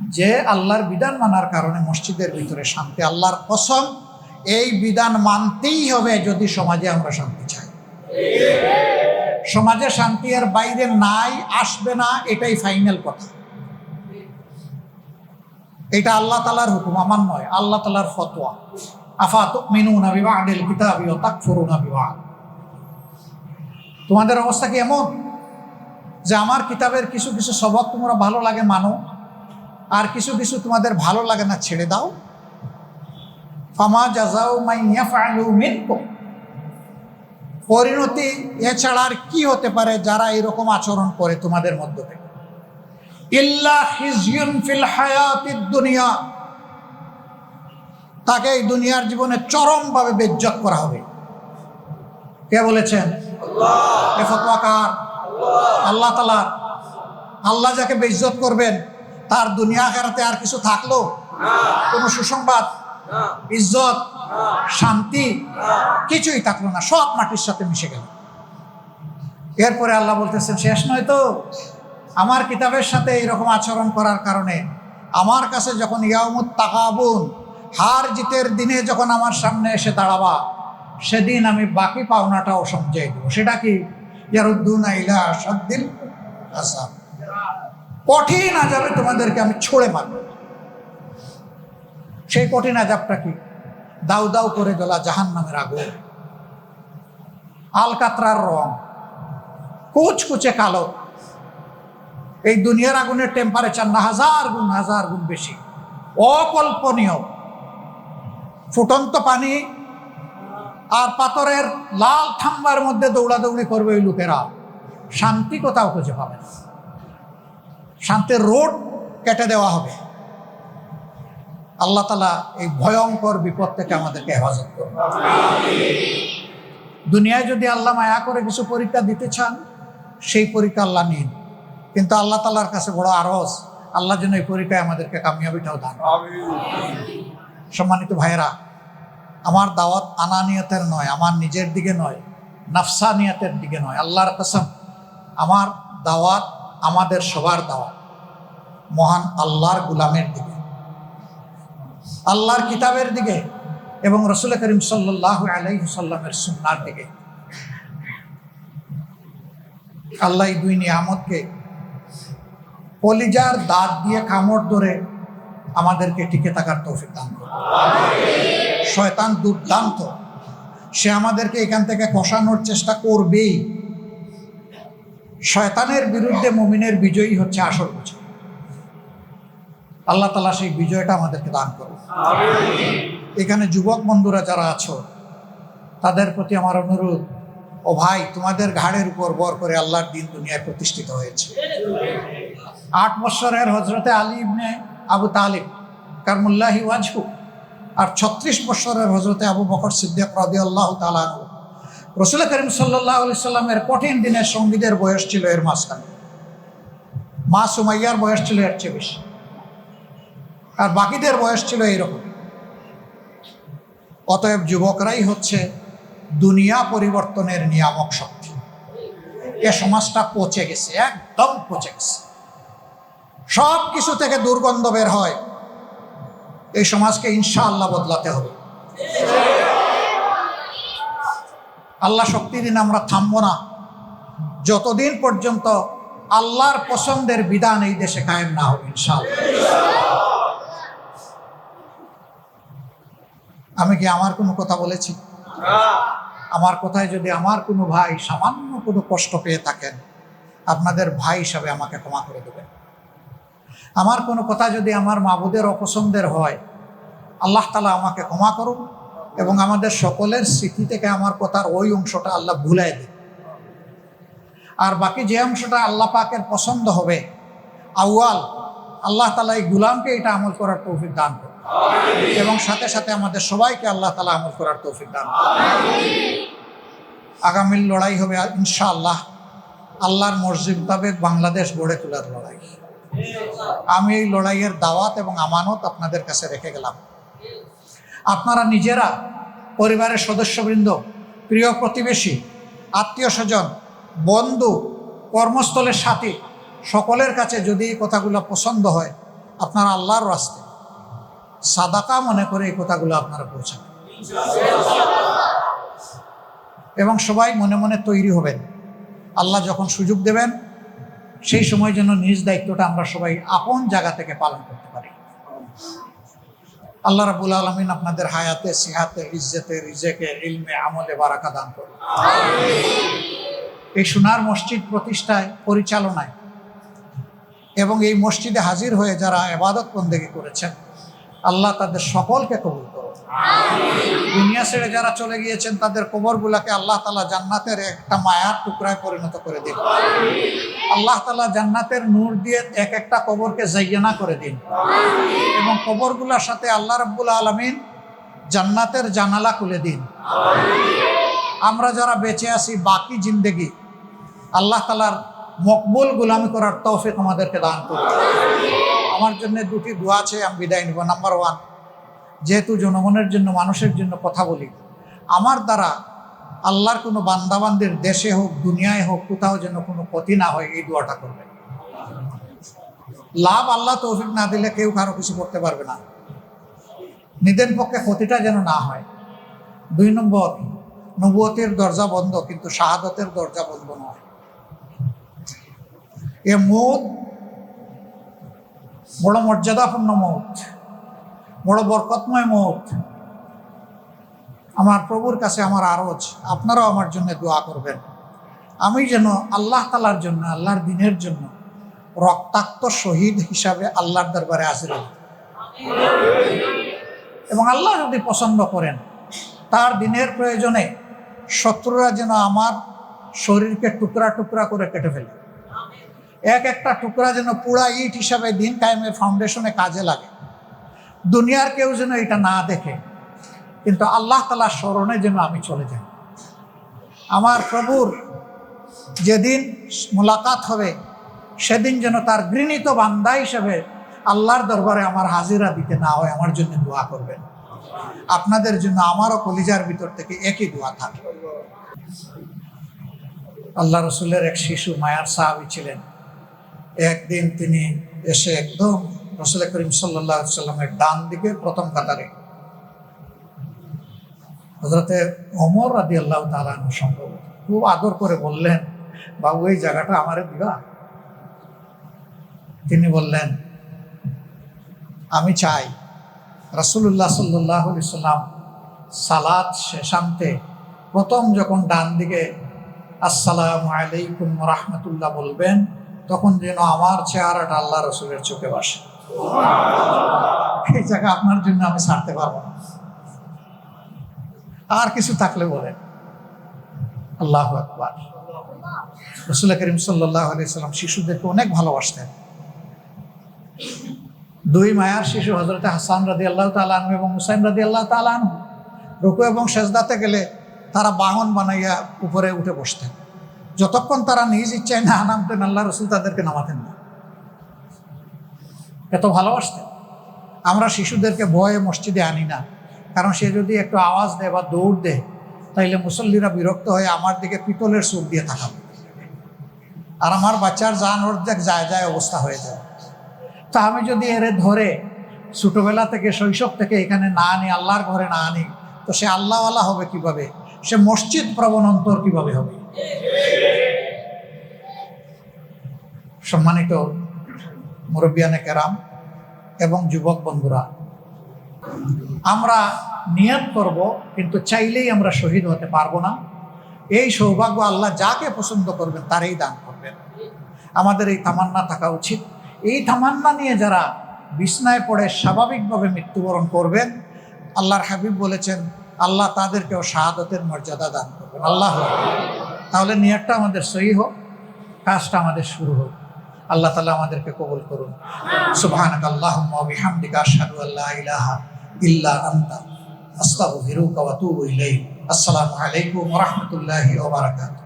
যে আল্লাহর বিধান মানার কারণে মসজিদের ভিতরে শান্তি, আল্লাহর কসম, এই বিধান মানতেই হবে যদি সমাজে আমরা শান্তি চাই। সমাজে শান্তি এর বাইরে নাই, আসবে না, এটাই ফাইনাল কথা। এটা আল্লাহ তালার হুকুম, আমার নয়, আল্লাহ তালার ফতোয়া। আফা মিনুনা বিবাহ আদিল কিতাবি ও তাকফুরুনা বিবাহ তোমাদের অবস্থা কি এমন? যে আমার কিতাবের কিছু কিছু সবক তোমরা ভালো লাগে, মানো? আর কিছু কিছু তোমাদের ভালো লাগে না, ছেড়ে দাও। ফামা মাই পরিণতি এছাড়া আর কি হতে পারে যারা এরকম আচরণ করে তোমাদের মধ্য থেকে? ফিল দুনিয়া। তাকে এই দুনিয়ার জীবনে চরমভাবে বেজ্জত করা হবে। কে বলেছেন? এ আল্লাহ। তালা আল্লাহ যাকে বেজ্জত করবেন তার দুনিয়া আখেরাতে আর কিছু থাকল? কোনো সুসংবাদ? ইজ্জত? শান্তি? কিছুই থাকল না সব মাটির সাথে মিশে গেল। এরপরে আল্লাহ বলতেছেন শেষ নয় তো? আমার কিতাবের সাথে এরকম আচরণ করার কারণে আমার কাছে যখন ইয়ামুত তাকাবুন হার জিতের দিনে যখন আমার সামনে এসে দাঁড়াবা সেদিন আমি বাকি পাওনাটাও সমঝাই দেবো সেটা কি? ইয়ারুদ্দুন আইলা সদ্দিন আসাম কঠিন আজাবে তোমাদেরকে আমি ছড়ে মারব। সেই কঠিন আজাবটা কি? দাউ দাউ করে জ্বলা জাহান নামের আগুন। আলকাতরার রং। কুচকুচে কালো। এই দুনিয়ার আগুনের টেম্পারেচার না হাজার গুণ হাজার গুণ বেশি। অকল্পনীয়। ফুটন্ত পানি আর পাথরের লাল থাম্বার মধ্যে দৌড়াদৌড়ি করবে ওই লোকেরা। শান্তি কোথাও খুঁজে পাবে না। শান্তির রোড কেটে দেওয়া হবে। আল্লাহ তালা এই ভয়ঙ্কর বিপদ থেকে আমাদেরকে হেফাজত করবে দুনিয়ায় যদি আল্লাহ মায়া করে কিছু পরীক্ষা দিতে চান, সেই পরীক্ষা আল্লাহ নিন। কিন্তু আল্লাহ তালার কাছে বড় আরস আল্লাহ যেন এই পরীক্ষায় আমাদেরকে কামিয়াবিটাও দান সম্মানিত ভাইয়েরা, আমার দাওয়াত আনানিয়তের নয়, আমার নিজের দিকে নয়, নাফসানিয়তের দিকে নয়, আল্লাহর কসম, আমার দাওয়াত আমাদের সবার দাওয়াত মহান আল্লাহর গুলামের দিকে। আল্লাহর কিতাবের দিকে এবং রসুল করিম সাল্লাহ আলাইহি সাল্লামের সুন্নার দিকে। আল্লাহ দুই নিয়ামতকে কলিজার দাঁত দিয়ে কামড় ধরে আমাদেরকে টিকে থাকার তৌফিক দান শয়তান দুর্দান্ত। সে আমাদেরকে এখান থেকে কষানোর চেষ্টা করবেই। শয়তানের বিরুদ্ধে মুমিনের বিজয়ী হচ্ছে আসল বিজয় আল্লাহ তালা সেই বিজয়টা আমাদেরকে দান করুন। এখানে যুবক বন্ধুরা যারা আছো, তাদের প্রতি আমার অনুরোধ, ও ভাই, তোমাদের ঘাড়ের উপর বর করে আল্লাহর দিন দুনিয়ায় প্রতিষ্ঠিত হয়েছে। আট বৎসরের হজরতে আলী ইবনে আবু তালিব, কারমুল্লাহি ওয়াজহু, আর ছত্রিশ বৎসরের হজরতে আবু বকর সিদ্দিক রাদি আল্লাহ তালানু রসুল করিম সাল্লাহ আলি সাল্লামের কঠিন দিনের সঙ্গীদের বয়স ছিল এর মাঝখানে। মা সুমাইয়ার বয়স ছিল এর চেয়ে বেশি। আর বাকিদের বয়স ছিল এইরকম। অতএব যুবকরাই হচ্ছে দুনিয়া পরিবর্তনের নিয়ামক শক্তি। এ সমাজটা পচে গেছে, একদম পচে গেছে। সব কিছু থেকে দুর্গন্ধ বের হয়। এই সমাজকে ইনশাআল্লাহ বদলাতে হবে। আল্লাহ শক্তি দিন আমরা থামবো না। যতদিন পর্যন্ত আল্লাহর পছন্দের বিধান এই দেশে কায়েম না হবে আমি কি আমার কোনো কথা বলেছি? আমার কথায় যদি আমার কোনো ভাই সামান্য কোনো কষ্ট পেয়ে থাকেন, আপনাদের ভাই হিসাবে আমাকে ক্ষমা করে দেবেন। আমার কোনো কথা যদি আমার মাবুদের অপছন্দের হয়, আল্লাহ তালা আমাকে ক্ষমা করুন এবং আমাদের সকলের স্মৃতি থেকে আমার কথার ওই অংশটা আল্লাহ ভুলাই দিন। আর বাকি যে অংশটা আল্লাহ পাকের পছন্দ হবে আউয়াল আল্লাহ তালা এই গুলামকে এটা আমল করার তৌফিক দান করুন। এবং সাথে সাথে আমাদের সবাইকে আল্লাহ তালা আমল করার তৌফিক দান আগামীর লড়াই হবে ইনশাআল্লাহ। আল্লাহর মসজিদ মোতাবেক বাংলাদেশ গড়ে তোলার লড়াই। আমি এই লড়াইয়ের দাওয়াত এবং আমানত আপনাদের কাছে রেখে গেলাম। আপনারা নিজেরা, পরিবারের সদস্যবৃন্দ, প্রিয় প্রতিবেশী, আত্মীয় স্বজন, বন্ধু, কর্মস্থলের সাথী, সকলের কাছে যদি এই কথাগুলো পছন্দ হয়, আপনারা আল্লাহর রাস্তায় সাদাকা মনে করে এই কথাগুলো আপনারা পৌঁছাবেন। এবং সবাই মনে মনে তৈরি হবেন। আল্লাহ যখন সুযোগ দেবেন, সেই সময় জন্য নিজ দায়িত্বটা আমরা সবাই আপন জায়গা থেকে পালন করতে পারি। আল্লাহ রাবুল আলমিন আপনাদের হায়াতে, সিহাতে, ইজ্জতে, রিজেকে, ইলমে, আমলে বারাকা দান করুন। এই সোনার মসজিদ প্রতিষ্ঠায় পরিচালনায় এবং এই মসজিদে হাজির হয়ে যারা এবাদত বন্দেগী করেছেন, আল্লাহ তাদের সকলকে কবুল দুনিয়া ছেড়ে যারা চলে গিয়েছেন তাদের কবরগুলাকে আল্লাহ তালা জান্নাতের একটা মায়ার টুকরায় পরিণত করে দিন। আল্লাহ তালা জান্নাতের নূর দিয়ে এক একটা কবরকে জাইয়ানা করে দিন। এবং কবরগুলোর সাথে আল্লাহ রাব্বুল আলমিন জান্নাতের জানালা খুলে দিন। আমরা যারা বেঁচে আছি বাকি জিন্দেগি আল্লাহ তালার মকবুল গুলামি করার তৌফিক আমাদেরকে দান করুন। আমার জন্য দুটি দোয়া আছে আমি বিদায় নিব। নাম্বার ওয়ান যেহেতু জনগণের জন্য, মানুষের জন্য কথা বলি, আমার দ্বারা আল্লাহর কোনো বান্দাবান্দির দেশে হোক, দুনিয়ায় হোক, কোথাও যেন কোনো ক্ষতি না হয়, এই দোয়াটা করবে লাভ আল্লাহ তৌফিক না দিলে কেউ কারও কিছু করতে পারবে না। নিদেন পক্ষে ক্ষতিটা যেন না হয়। দুই নম্বর, নবুয়তের দরজা বন্ধ, কিন্তু শাহাদতের দরজা বন্ধ নয়। এ মৌত বড় মর্যাদাপূর্ণ মৌত। বড় বরকতময় মৌত আমার প্রভুর কাছে আমার আরজ, আপনারাও আমার জন্য দোয়া করবেন। আমি যেন আল্লাহ তালার জন্য, আল্লাহর দিনের জন্য রক্তাক্ত শহীদ হিসাবে আল্লাহর দরবারে হই। এবং আল্লাহ যদি পছন্দ করেন, তার দিনের প্রয়োজনে শত্রুরা যেন আমার শরীরকে টুকরা টুকরা করে কেটে ফেলে। এক একটা টুকরা যেন পুরা ইট হিসাবে দিন কায়েমের ফাউন্ডেশনে কাজে লাগে। দুনিয়ার কেউ যেন এটা না দেখে। কিন্তু আল্লাহ তালার স্মরণে যেন আমি চলে যাই। আমার প্রভুর যেদিন মোলাকাত হবে, সেদিন যেন তার গৃহীত বান্দা হিসেবে আল্লাহর দরবারে আমার হাজিরা দিতে না হয়, আমার জন্য দোয়া করবেন। আপনাদের জন্য আমারও কলিজার ভিতর থেকে একই দোয়া থাকবে আল্লাহ রসুলের এক শিশু, মায়ার সাহাবি ছিলেন। একদিন তিনি এসে একদম রসুল করিম সাল্লাহ সাল্লামের ডান দিকে প্রথম কাতারে। হজরতে অমর রাদি আল্লাহ সম্ভব। খুব আদর করে বললেন বাবু এই জায়গাটা আমারে দিবা? তিনি বললেন, আমি চাই। রসুল্লাহ সাল্লাহ সাল্লাম সালাদ শেষান্তে প্রথম যখন ডান দিকে, আসসালামু আলাইকুম রহমতুল্লাহ বলবেন, তখন যেন আমার চেহারাটা আল্লাহ রসুলের চোখে বসে। এই জায়গা আপনার জন্য আমি ছাড়তে পারব না। আর কিছু থাকলে বলেন। আল্লাহ আকবার। রসুল করিম সাল্লাহ আলাইসাল্লাম শিশুদেরকে অনেক ভালোবাসতেন। দুই মায়ার শিশু হজরত হাসান রাদি আল্লাহ তালানু এবং হুসাইন রাদি আল্লাহ তালানু রুকু এবং সেজদাতে গেলে তারা বাহন বানাইয়া উপরে উঠে বসতেন। যতক্ষণ তারা নিজ ইচ্ছায় না নামতেন, আল্লাহ রসুল তাদেরকে নামাতেন না। এত ভালোবাসতেন আমরা শিশুদেরকে ভয়ে মসজিদে আনি না। কারণ সে যদি একটু আওয়াজ দেয় বা দৌড় দেয়, তাইলে মুসল্লিরা বিরক্ত হয়ে আমার দিকে পিতলের সুর দিয়ে থাকাবে আর আমার বাচ্চার যান অর্ধেক যায় যায় অবস্থা হয়ে যায়। তা আমি যদি এরে ধরে ছোটবেলা থেকে, শৈশব থেকে এখানে না আনি, আল্লাহর ঘরে না আনি, তো সে আল্লাহওয়ালা হবে কীভাবে? সে মসজিদ প্রবণ অন্তর কীভাবে হবে? সম্মানিত মুরব্বিয়ানে কেরাম এবং যুবক বন্ধুরা। আমরা নিয়ত করব, কিন্তু চাইলেই আমরা শহীদ হতে পারব না। এই সৌভাগ্য আল্লাহ যাকে পছন্দ করবেন, তারই দান করবেন। আমাদের এই তামান্না থাকা উচিত। এই তামান্না নিয়ে যারা বিছনায় পড়ে স্বাভাবিকভাবে মৃত্যুবরণ করবেন, আল্লাহর হাবিব বলেছেন, আল্লাহ তাদেরকেও শাহাদতের মর্যাদা দান করবেন। আল্লাহ তাহলে নিয়তটা আমাদের সহি হোক, কাজটা আমাদের শুরু হোক। আল্লাহ তালা আমাদেরকে কবুল করুন সুবহানাক আল্লাহুম্মা ওয়া বিহামদিকা আশহাদু আল্লা ইলাহা ইল্লা আনতা আস্তাগফিরুকা ওয়া আতুবু ইলাইক আসসালামু আলাইকুম ওয়া রাহমাতুল্লাহি ওয়া বারাকাতুহু